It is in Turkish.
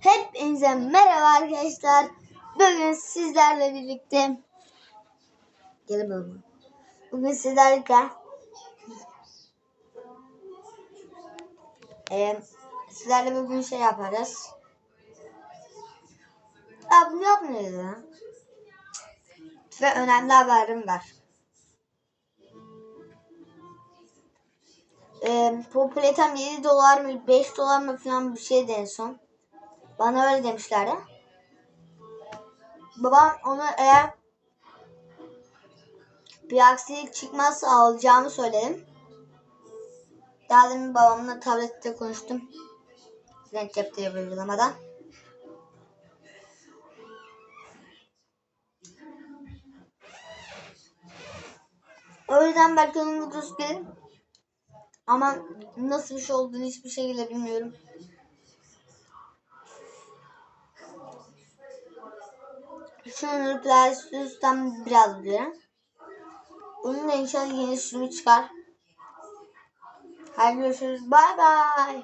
Hepinize merhaba arkadaşlar. Bugün sizlerle birlikte Gelin baba. Bugün sizlerle Ee, sizlerle bugün şey yaparız. Ya bunu yapmıyoruz ya. Ve önemli haberim var. Ee, Popületem 7 dolar mı 5 dolar mı falan bir şeydi en son. Bana öyle demişlerdi. Babam onu eğer bir aksilik çıkmazsa alacağımı söyledim. Daha demin babamla tablette konuştum. Renk cep diye bir uygulamadan. O yüzden belki onun videosu gelir. Ama nasıl bir şey olduğunu hiçbir şekilde bilmiyorum. Şunu Playstation biraz biliyorum. Bunun da inşallah yeni sürümü çıkar. Hadi görüşürüz. Bay bay.